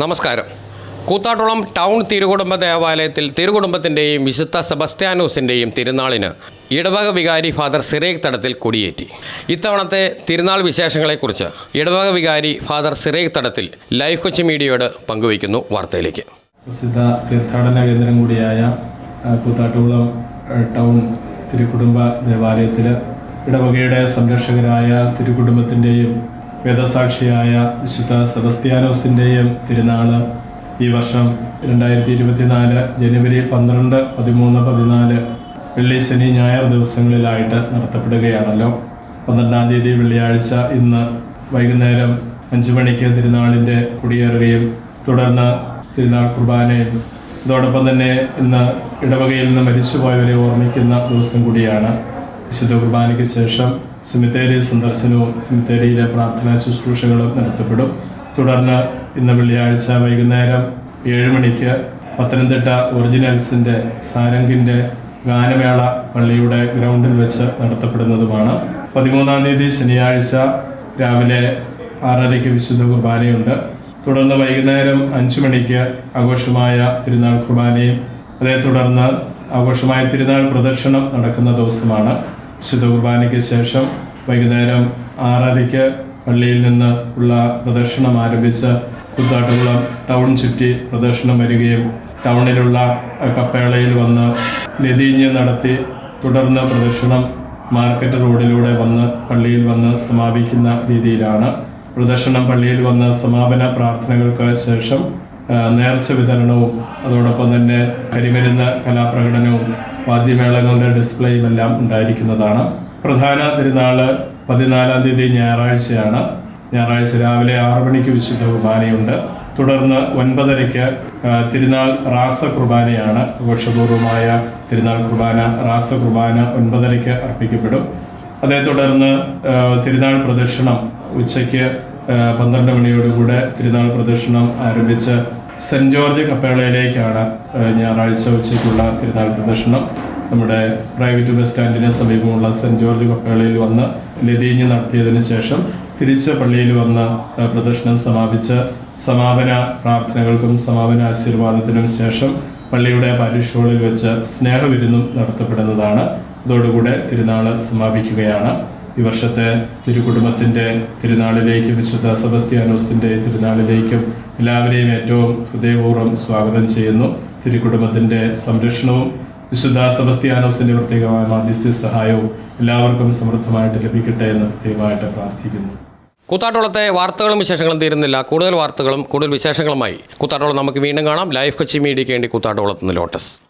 നമസ്കാരം. കൂത്താട്ടുളം ടൗൺ തിരുകുടുംബ ദേവാലയത്തിൽ തിരുകുടുംബത്തിന്റെയും വിശുദ്ധ സെബസ്ത്യാനോസിന്റെയും തിരുനാളിന് ഇടവക വികാരി ഫാദർ സിറേഖ് തടത്തിൽ കൊടിയേറ്റി. ഇത്തവണത്തെ തിരുനാൾ വിശേഷങ്ങളെക്കുറിച്ച് ഇടവക വികാരി ഫാദർ സിറേഖ് തടത്തിൽ ലൈഫ് കൊച്ചി മീഡിയയോട് പങ്കുവയ്ക്കുന്നു വാർത്തയിലേക്ക്. പ്രസിദ്ധ തീർത്ഥാടന കേന്ദ്രം കൂടിയായ കൂത്താട്ടുകുളം ടൗൺ തിരുക്കുടുംബ ദേവാലയത്തിൽ ഇടവകയുടെ സംരക്ഷകരായ തിരുക്കുടുംബത്തിന്റെയും വേദസാക്ഷിയായ വിശുദ്ധ സെബസ്ത്യാനോസിന്റെയും തിരുനാൾ ഈ വർഷം രണ്ടായിരത്തി ഇരുപത്തിനാല് ജനുവരി പന്ത്രണ്ട് പതിമൂന്ന് പതിനാല് വെള്ളി ശനി ഞായർ ദിവസങ്ങളിലായിട്ട് നടത്തപ്പെടുകയാണല്ലോ. പന്ത്രണ്ടാം തീയതി വെള്ളിയാഴ്ച ഇന്ന് വൈകുന്നേരം അഞ്ചു മണിക്ക് തിരുനാളിന്റെ കൊടിയേറുകയും തുടർന്ന് തിരുനാൾ കുർബാനയും അതോടൊപ്പം തന്നെ ഇന്ന് ഇടവകയിൽ നിന്ന് മരിച്ചുപോയവരെ ഓർമ്മിക്കുന്ന ദിവസം കൂടിയാണ് വിശുദ്ധ കുർബാനയ്ക്ക് ശേഷം സിമിത്തേരി സന്ദർശനവും സെമിത്തേരിയിലെ പ്രാർത്ഥനാ ശുശ്രൂഷകളും നടത്തപ്പെടും. തുടർന്ന് ഇന്ന് വെള്ളിയാഴ്ച വൈകുന്നേരം ഏഴ് മണിക്ക് പത്തനംതിട്ട ഒറിജിനൽസിന്റെ സാരംഗിന്റെ ഗാനമേള പള്ളിയുടെ ഗ്രൗണ്ടിൽ വെച്ച് നടത്തപ്പെടുന്നതുമാണ്. പതിമൂന്നാം തീയതി ശനിയാഴ്ച രാവിലെ ആറരയ്ക്ക് വിശുദ്ധ കുർബാനയുണ്ട്. തുടർന്ന് വൈകുന്നേരം അഞ്ചു മണിക്ക് ആഘോഷമായ തിരുനാൾ കുർബാനയും അതേ തുടർന്ന് ആഘോഷമായ തിരുനാൾ പ്രദക്ഷിണം നടക്കുന്ന ദിവസമാണ്. വിശുദ്ധ കുർബാനയ്ക്ക് ശേഷം വൈകുന്നേരം ആറരയ്ക്ക് പള്ളിയിൽ നിന്ന് ഉള്ള പ്രദർശനം ആരംഭിച്ച് കുത്താട്ടുകുളം ടൗൺ ചുറ്റി പ്രദർശനം വരികയും ടൗണിലുള്ള കപ്പേളയിൽ വന്ന് ലതീഞ്ഞ് നടത്തി തുടർന്ന് പ്രദർശനം മാർക്കറ്റ് റോഡിലൂടെ വന്ന് പള്ളിയിൽ വന്ന് സമാപിക്കുന്ന രീതിയിലാണ് പ്രദർശനം പള്ളിയിൽ വന്ന് സമാപന പ്രാർത്ഥനകൾക്ക് ശേഷം നേർച്ച വിതരണവും അതോടൊപ്പം തന്നെ കരിമരുന്ന് കലാപ്രകടനവും വാദ്യമേളങ്ങളുടെ ഡിസ്പ്ലേയും എല്ലാം ഉണ്ടായിരിക്കുന്നതാണ്. പ്രധാന തിരുനാൾ പതിനാലാം തീയതി ഞായറാഴ്ചയാണ്. ഞായറാഴ്ച രാവിലെ ആറു മണിക്ക് വിശുദ്ധ കുർബാനയുണ്ട്. തുടർന്ന് ഒൻപതരയ്ക്ക് തിരുനാൾ റാസ കുർബാനയാണ്. ആഘോഷപൂർവമായ തിരുനാൾ കുർബാന റാസ കുർബാന ഒൻപതരയ്ക്ക് അർപ്പിക്കപ്പെടും. അതേ തുടർന്ന് തിരുനാൾ പ്രദക്ഷിണം ഉച്ചയ്ക്ക് പന്ത്രണ്ട് മണിയോടുകൂടെ തിരുനാൾ പ്രദക്ഷിണം ആരംഭിച്ച് സെന്റ് ജോർജ് കപ്പേളയിലേക്കാണ് ഞായറാഴ്ച ഉച്ചയ്ക്കുള്ള തിരുനാൾ പ്രദർശനം നമ്മുടെ പ്രൈവറ്റ് ബസ് സ്റ്റാൻഡിന് സമീപമുള്ള സെന്റ് ജോർജ് കപ്പേളയിൽ വന്ന് ലതീഞ്ഞ് നടത്തിയതിന് ശേഷം തിരിച്ച് പള്ളിയിൽ വന്ന് പ്രദർശനം സമാപിച്ച് സമാപന പ്രാർത്ഥനകൾക്കും സമാപന ആശീർവാദത്തിനും ശേഷം പള്ളിയുടെ പാരിഷ് വെച്ച് സ്നേഹവിരുന്നും നടത്തപ്പെടുന്നതാണ്. അതോടുകൂടെ തിരുനാൾ സമാപിക്കുകയാണ്. ഈ വർഷത്തെ തിരുകുടുംബത്തിന്റെ തിരുനാളിലേക്കും വിശുദ്ധ സെബസ്ത്യാനോസിന്റെ തിരുനാളിലേക്കും എല്ലാവരെയും ഏറ്റവും ഹൃദയപൂർവം സ്വാഗതം ചെയ്യുന്നു. തിരുകുടുംബത്തിന്റെ സംരക്ഷണവും വിശുദ്ധ സെബസ്ത്യാനോസിന്റെ പ്രത്യേകമായ മാധ്യസ്ഥ സഹായവും എല്ലാവർക്കും സമൃദ്ധമായിട്ട് ലഭിക്കട്ടെ എന്ന് പ്രത്യേകമായിട്ട് പ്രാർത്ഥിക്കുന്നു. കൂത്താട്ടോളത്തെ വാർത്തകളും വിശേഷങ്ങളും തീരുന്നില്ല. കൂടുതൽ വാർത്തകളും കൂടുതൽ വിശേഷങ്ങളുമായി കൂത്താട്ടോളം നമുക്ക് വീണ്ടും കാണാം. ലൈഫ് കൊച്ചി മീഡിയയ്ക്ക് വേണ്ടി കൂത്താട്ടുളത്ത് നിന്ന് ലോട്ടസ്.